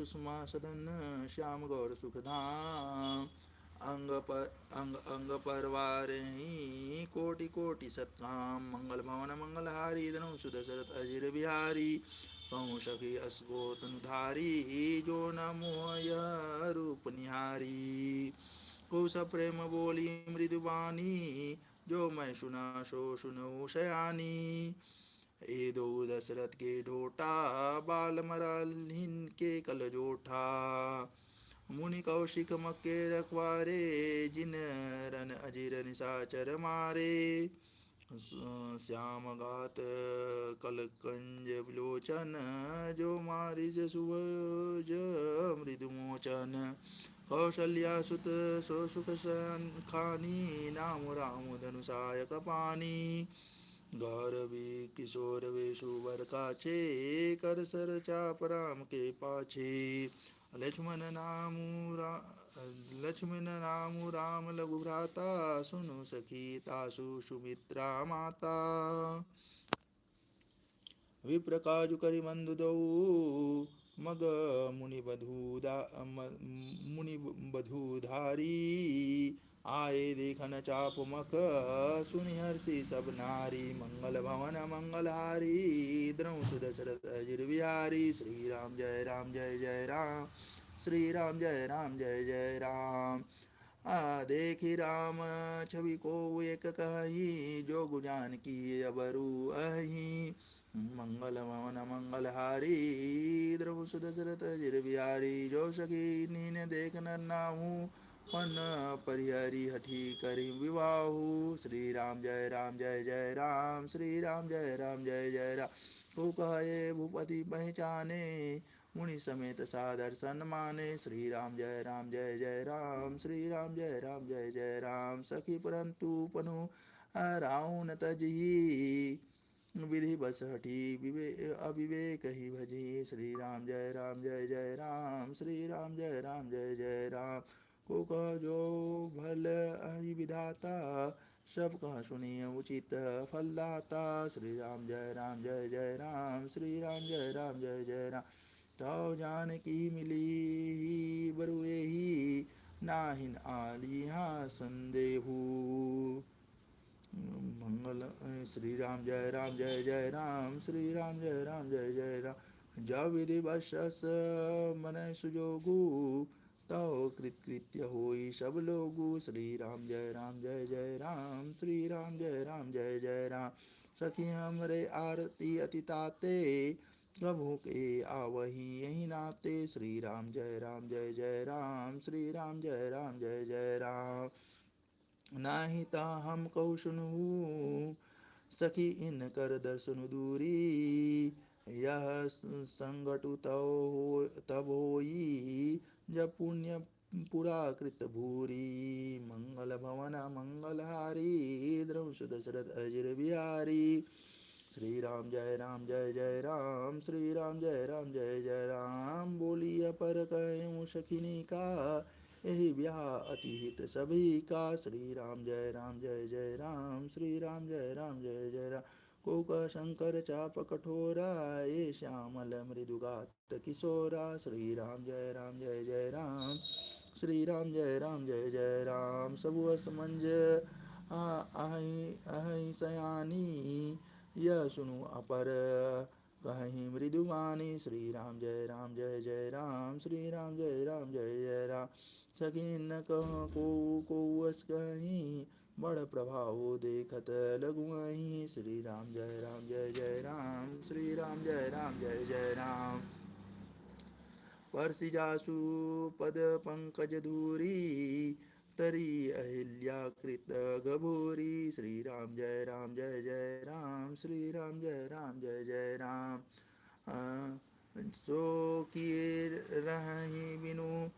सुषमा सदन श्याम गौर सुखधाम अंग पर अंग अंग परवार कोटि कोटि सत्काम। मंगल भवन मंगलहारी, धनु सुदशरथ अजिर बिहारी। कहूँ सखी धारी जो न मोह रूप निहारी। कुश प्रेम बोली मृदुबानी जो मैं सुना सो सुनो शयानी। ए दो दशरथ के ढोटा बाल मरल के कल जोठा। मुनि कौशिक मक्के रखवारे, जिन रन अजिर निशाचर मारे। श्याम गात कल कंज विलोचन, जो मारिज सुवज मृदुमोचन कौशल्या सुत सो सुख खानी, नाम राम धनुषायक पानी। गौरवी किशोर वेशु वर काछे कर सर चाप राम के पाछे। लक्ष्मण नाम लक्ष्मण नाम राम लघु भ्राता, सुनु सखी तासु सुमित्रा माता। विप्र काजु करि बंधु दौ मग मुनि बधूदा मुनि बधूधारी आए देखन चाप मक सुनि हर्षि सब नारी। मंगल भवन, मंगलहारी। द्रौ सुदशरथ अजिर बिहारी श्री राम जय राम, जय जय राम। श्री राम जय राम, जय जय राम। आ देखी राम, छवि को एक कही, जो गुजान की अबरू अही। मंगल मवन मंगल हारी द्रव सुदशरथ जिर बिहारी जो सखी नीन देख नर नाहू पन परिहरी हठी करी विवाहु। श्री राम जय राम, जय जय राम। श्री राम जय राम, जय जय राम। को कहे, भूपति पहचाने। मुनि समेत सादर सन्माने। श्री राम जय राम, जय जय राम। श्री राम जय राम, जय जय राम। सखी परंतु पनु राउन तजी विधि बस हठी अविवेक ही भजी। श्री राम जय राम, जय जय राम। श्री राम जय राम, जय जय राम। कह जो भल विधाता। सब कह सुनिय उचित फलदाता श्री राम जय राम, जय जय राम। श्री राम जय राम, जय जय राम। तो जान की मिली ही, बरुए ही। नाहिन आलिया संदेहू। मंगल, श्री राम जय राम, जय जय राम। श्री राम जय राम, जय जय राम। जब विधि बशस मन सुजोगु। तव कृत्य हो सब लोगु। श्री राम जय राम, जय जय राम। श्री राम जय राम, जय जय राम। सखी हमरे आरती अतिताते, प्रभु के आवही यही नाते। श्री राम जय राम, जय जय राम। श्री राम जय राम, जय जय राम। नाही ता हम कहु सुनू सखी इन कर दर्शन दूरी। यह संगठु तब होई। जब पुण्य पुरा कृत भूरी, मंगल भवन, मंगलहारी द्रवश दशरथ अजर बिहारी। श्री राम जय राम जय जय राम श्री राम जय राम जय जय राम, बोलिए पर कहूँ सखिनी का, यही ब्याह अति हित सभी का। श्री राम जय राम जय जय राम श्री राम जय राम जय जय राम। कोक शंकर चाप कठोरा ये श्यामल मृदुगात किशोरा। श्री राम जय राम, जय जय राम। श्री राम जय राम, जय जय राम। सबु असमंज अहि सयानी। यह सुनु अपर, कहीं मृदुवाणी श्री राम जय राम, जय जय राम। श्री राम जय राम, जय जय राम। सखीन कह को को कहीं। बड़ प्रभाव देखत लगुआही श्री राम जय राम जय जय राम। श्री राम जय राम जय जय राम। परसि जासु पद पंकज धूरी तरी अहिल्या कृत गभूरी। श्री राम जय राम जय जय राम। श्री राम जय राम जय जय राम। सो किए रही बिनु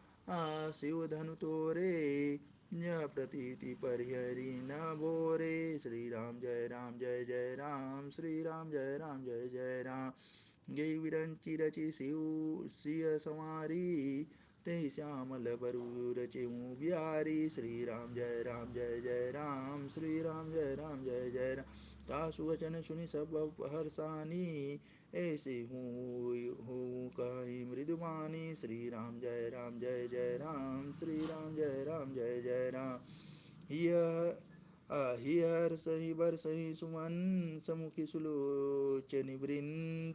शिव धनु तोरे। प्रतीति परिहरी न बोरे श्री राम जय राम, जय जय राम। श्री राम जय राम, जय जय राम। गई विरंची रचि शिव सिय समारी ते श्यामल चिऊ बिहारी। श्री राम जय राम, जय जय राम। श्री राम जय राम, जय जय राम। तासु वचन सुनि सब हर्षानी। ऐसे हूँ कहीं मृदुमानी श्री राम जय राम, जय जय राम। श्री राम जय राम, जय जय राम। यह हिहर सही बर सही सुमन, समुखी सुलोचन वृंद।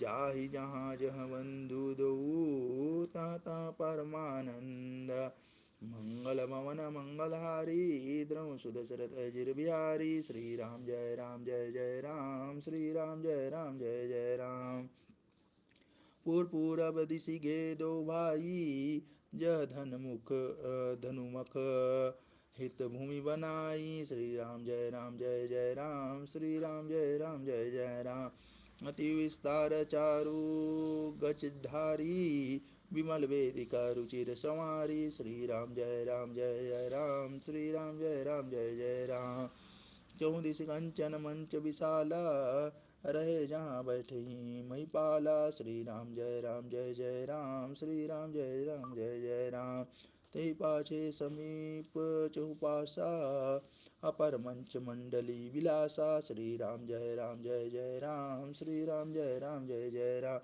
जाहि जहाँ जह बंधु दो ता परमानंद। मंगल भवन मंगलहारी द्रव सुदशरथ अजिर बिहारी श्री राम जय राम जय जय राम श्री राम जय राम जय जय राम। पूर पूरब दिशि गे दो भाई जय धन मुख धनुमुख, हित भूमि बनाई श्री राम जय राम जय जय राम श्री राम जय राम जय जय राम। अति विस्तार चारु गचधारी विमल वेदिका रुचिर संवारी। श्री राम जय राम, जय जय राम। श्री राम जय राम, जय जय राम। चौदिश कंचन मंच विशाला, रहे जहाँ बैठे ही महिपाला। श्री राम जय राम, जय जय राम। श्री राम जय राम, जय जय राम। ते पाछे समीप चौपासा, अपर मंच मंडली विलासा। श्री राम जय राम, जय जय राम। श्री राम जय राम, जय जय राम।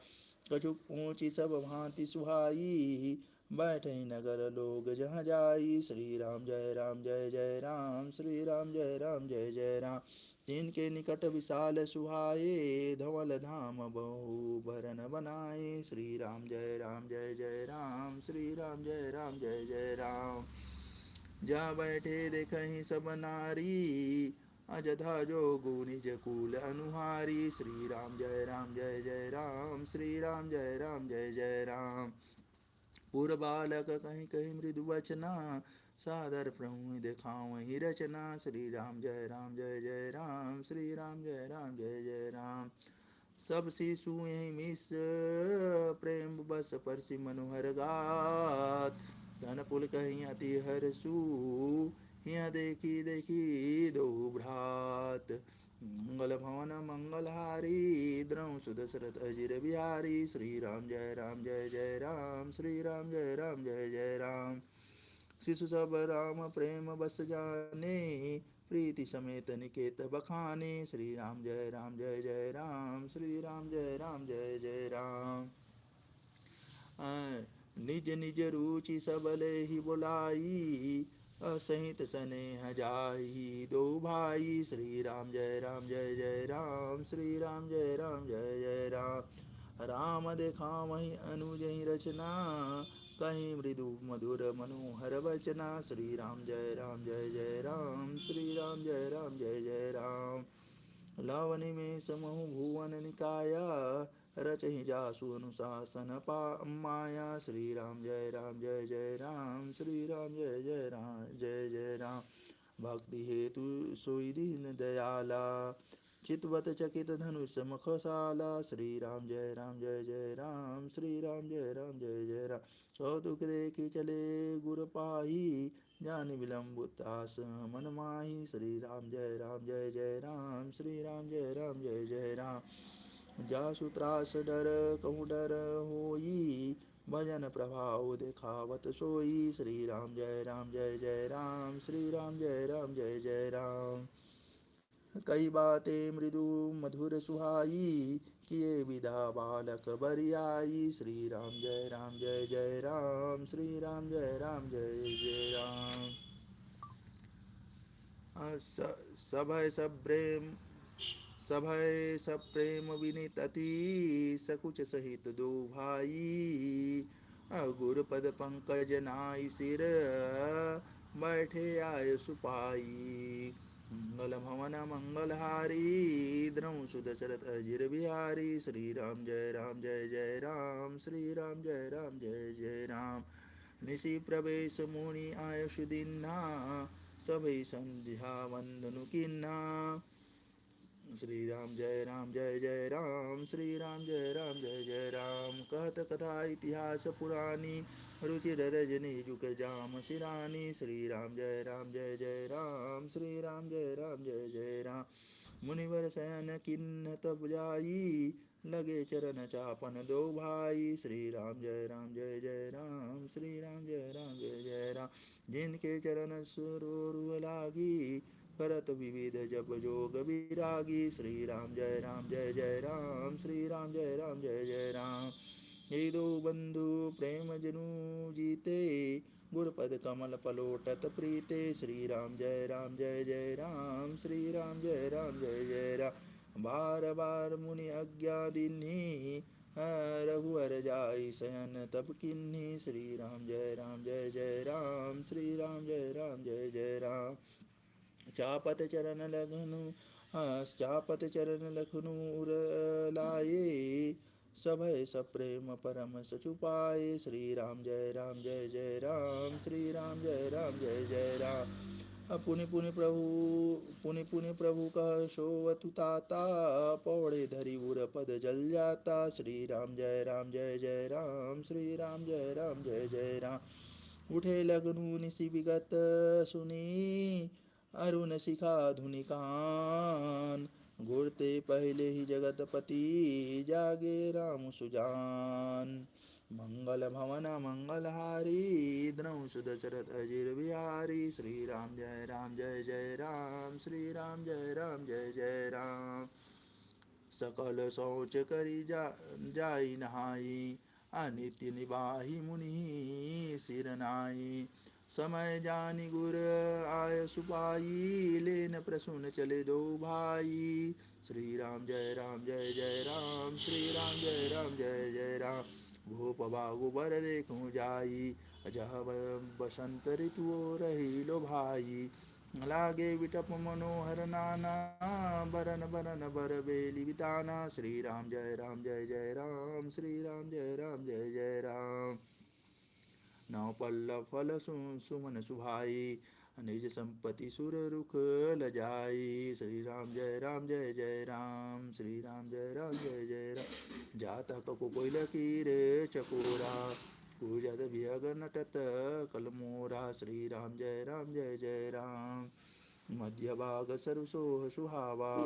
कछुक पहुँची सब भांति सुहाई। बैठे नगर लोग जहाँ जाई। श्री राम जय राम, जय जय राम श्री राम जय राम, जय जय राम। जिनके निकट विशाल सुहाए धवल धाम बहु भरन बनाए श्री राम जय राम, जय जय राम श्री राम जय राम, जय जय राम। जहाँ बैठे देख सब नारी। अजधा जो निज कुल अनुहारी। श्री राम जय राम, जय जय राम। श्री राम जय राम, जय जय राम। पूर्व बालक कहीं कहीं मृदु वचना। सादर प्रभु दिखाओ ही रचना। श्री राम जय राम, जय जय राम। श्री राम जय राम, जय जय राम। सब शिशु यही मिस, प्रेम बस परसि मनोहर गात। धन पुल कहीं अति हरसु यहाँ देखी देखी दो भ्रात। मंगल भवन मंगलहारी द्रव सुदशरथ अजीर बिहारी श्री राम जय राम, जय जय राम। श्री राम जय राम, जय जय राम। शिशु सब राम, प्रेम बस जाने। प्रीति समेत निकेत बखाने। श्री राम जय राम, जय जय राम। श्री राम जय राम, जय जय राम। निज निज रुचि सबले ही बुलाई। असहित स्नेह जाही। दो भाई श्री राम जय राम, जय जय राम श्री राम जय राम, जय जय राम। राम देखा वही अनुज रचना, कहीं मृदु मधुर मनोहर वचना। श्री राम जय राम, जय जय राम श्री राम जय राम, जय जय राम। लवनि में समूह भुवन निकाया रचहि जासु अनुशासन पा माया। श्री राम जय राम, जय जय राम। श्री राम जय जय राम, जय जय राम। भक्ति हेतु सोई दीन दयाला। चितवत चकित धनुष मखशाला। श्री राम जय राम, जय जय राम। श्री राम जय राम, जय जय राम। दुख देखी चले गुर पाही। ज्ञान विलम्बुतास मन माही। श्री राम जय राम, जय जय राम। श्री राम जय राम, जय जय राम। जासु डर कहूँ डर होई, भजन प्रभाव देखावत सोई। श्री राम जय राम, जय जय राम श्री राम जय राम, जय जय राम। कई बातें मृदु मधुर सुहाई, किए विधा बालक बरियाई। श्री राम जय राम, जय जय राम श्री राम जय राम, जय जय राम। सभय सब प्रेम। सभय सब प्रेम विनित अति सकुच सहित दो भाई। गुरुपद पंकज नाई सिर, बैठे आय सुपाई। मंगल भवन मंगलहारी द्रव सुदशरथ अजिर बिहारी। श्री राम जय राम जय जय राम, श्री राम जय राम जय जय राम। निशि प्रवेश मुनि आयुष दिन्ना, सभी संध्या वंदनु किन्ना। श्री राम जय राम जय जय राम श्री राम जय राम जय जय राम। कहत कथा इतिहास पुरानी, रुचि रजनी जुक जाम सिरानी श्री राम जय राम जय जय राम श्री राम जय राम जय जय राम। मुनिवर शयन किन्न तब जाई लगे चरण चापन दो भाई। श्री राम जय राम जय जय राम श्री राम जय राम जय जय राम। जिनके चरण सुरूर लागी करत विविध जप जोग विरागी। श्री राम जय राम, जय जय राम। श्री राम जय राम, जय जय राम। ये दो बंधु प्रेम जनु जीते। गुरपद कमल पलोटत प्रीते। श्री राम जय राम, जय जय राम। श्री राम जय राम, जय जय राम। बार बार मुनि अज्ञा दिन्ही। रघुवर जाई शयन तब किन्ही। श्री राम जय राम, जय जय राम। श्री राम जय राम, जय जय राम। चापत चरण लगनु चापत चरण लखनु उर लाए सभय सप्रेम परम सचुपाए श्री राम जय राम, जय जय राम। श्री राम जय राम, जय जय राम। पुनि पुनि प्रभु, पुनि पुनि प्रभु कह शोवतु ताता। पौड़े धरी उर पद जल जाता। श्री राम जय राम, जय जय राम। श्री राम जय राम, जय जय राम। उठे लगनु निशि विगत सुनी। अरुण शिखा धुनिकान, घुरते पहले ही जगतपति जागे राम सुजान। मंगल भवन, मंगलहारी, द्रौ सुदशरथ अजिर बिहारी। श्री राम जय राम, जय जय राम श्री राम जय राम, जय जय राम। सकल शौच करी जा, जाई नहाई, अनित्य निवाही मुनि, सिर नाई। समय जानी गुर आय सुपाई लेन प्रसून चले दो भाई। श्री राम जय राम, जय जय राम। श्री राम जय राम, जय जय राम। भूप बागु बर देखूँ जाई। जह बसंत ऋतु रही लो भाई। लागे विटप मनोहर नाना, बरन बरन बर बेली बिताना। श्री राम जय राम, जय जय राम। श्री राम जय राम, जय जय राम। नौ पल्लव फल सुमन सुभाई निज संपत्ति सुर रुख लजाई। श्री राम जय राम, जय जय राम। श्री राम जय राम, जय जय राम। जातक कोई लकीर चकोरा। पूजत विहग नटत कलमोरा श्री राम जय राम, जय जय राम। मध्य भाग सरसोह सुहावा।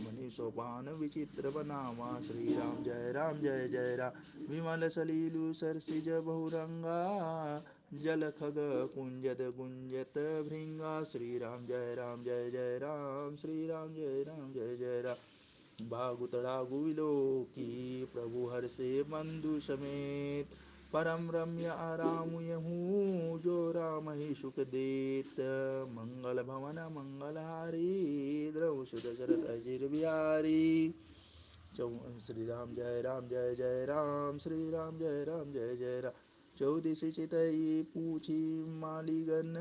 मणि सोपान विचित्र बनावा। श्री राम जय राम, जय जय राम। विमल सलीलु सरसिज बहुरंगा। जल खग कुंजत गुंजत भृंगा श्री राम जय राम, जय जय राम। श्री राम जय राम, जय जय राम। बागुतड़ा गुविलो की प्रभु हर से बंधु समेत। परम रम्य आराम यहूँ, जो राम ही सुख देत। मंगल भवन मंगलहारी, द्रव सुध शरद अजिर बिहारी। श्री राम जय राम, जय जय राम। श्री राम जय राम, जय जय राम। चौदिश चितई पूछी मालीगन,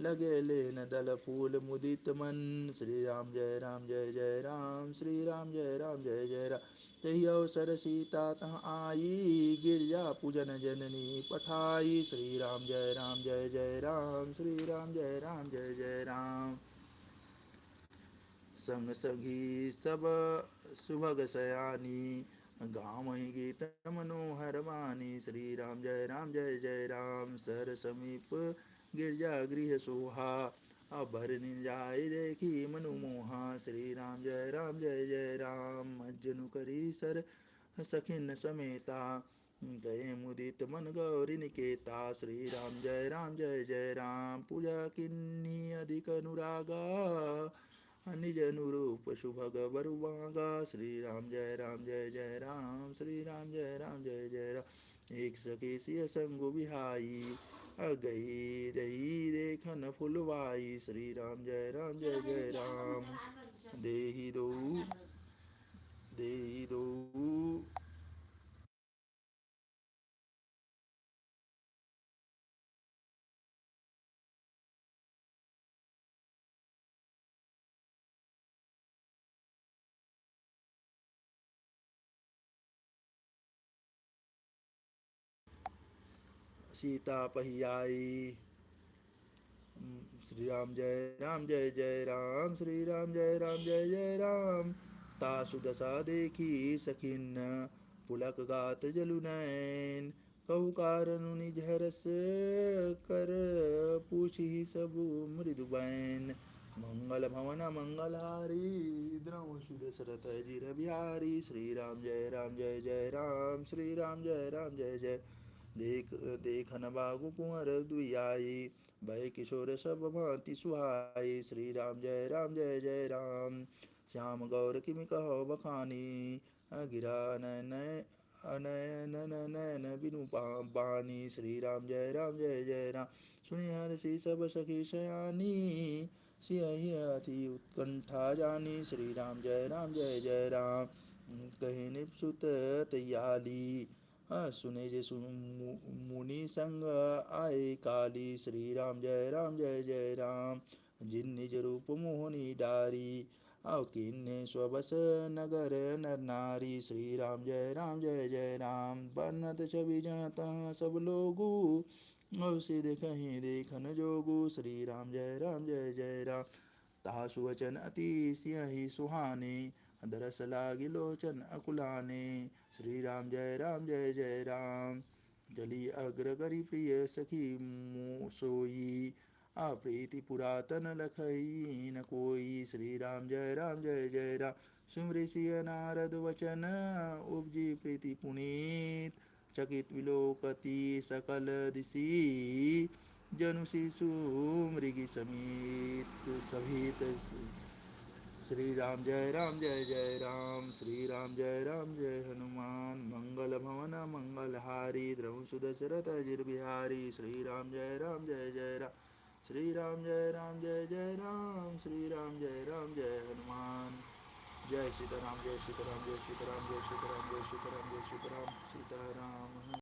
लगे लेन दल फूल मुदित मन। श्री राम जय राम जय जय राम श्री राम जय राम जय जय राम। तही अवसर सीता तह आई, गिरजा पूजन जननी पठाई। श्री राम जय राम जय जय राम श्री राम जय राम जय जय राम। संग सगी सब सुभग सयानी गाँव गीत मनोहर वाणी श्री राम जय राम, जय जय राम। सर समीप गिरजा गृह सोहा, अभर निजाय देखी मनु मोहा। श्री राम जय राम, जय जय राम। मज्जनु करी सर सखिन समेता, गए मुदित मन गौरी निकेता। श्री राम जय राम, जय जय राम। पूजा किन्नी अधिक अनुरागा निज अनुरूप शुभग बरुबागा श्री राम जय राम जय जय राम श्री राम जय राम जय जय राम। एक सखी सिय संगु बिहाई, अगही रही देखन फुलवाई। श्री राम जय राम जय जय राम, देही दो देही दो सीता पहियाई। श्री राम जय राम, जय जय राम श्री राम जय राम, जय जय राम। तासु दशा देखी सखिन, पुलक गात जलु नैन कहु कारण निज हरस कर पूछी सबु मृदु बैन। मंगल भवन मंगलहारी द्रव सुदशरथ जिर बिहारी। श्री राम जय राम, जय जय राम श्री राम जय राम, जय जय। देख, देखन बागु कुंवर दुआई भय किशोर सब भांति सुहाई। श्री राम जय राम, जय जय राम। श्याम गौर किमि कहो बखानी। गिरा नयन अनयन नयन बिनु बानी श्री राम जय राम, जय जय राम। सुनि हर्षि सब सखी शयानी। सियहि अति उत्कंठा जानी। श्री राम जय राम, जय जय राम। कहे निपुत तैयाली। सुने जे मुनि संग आए काली। श्री राम जय राम, जय जय राम। जिन निज रूप मोहनी डारी, आओ किन्ने स्वबस नगर नर नारी। श्री राम जय राम, जय जय राम। बनत छवि जनता सब लोगू सिद्ध कहीं देखन जोगु। श्री राम जय राम, जय जय राम। तासु वचन अति सिंह सुहाने दरस लागी लोचन अकुलाने। श्री राम जय राम, जय जय राम। जली अग्र करी प्रिय सखी सोई। अप्रीति पुरातन लखई, न कोई। श्री राम जय राम, जय जय राम। सुमृ नारद वचन, उपजी प्रीति पुनीत। चकित विलोकति सकल दिशी जनु शिशु मृगी समीत। सभीत श्री राम जय राम जय जय राम श्री राम जय राम जय हनुमान मंगल भवन मंगल हारी द्रव सुदशरथ जिर बिहारी श्री राम जय राम जय जय राम श्री राम जय राम जय जय राम श्री राम जय राम जय हनुमान जय सीताराम जय सीताराम जय सीताराम जय सीताराम जय सीताराम जय सीताराम सीताराम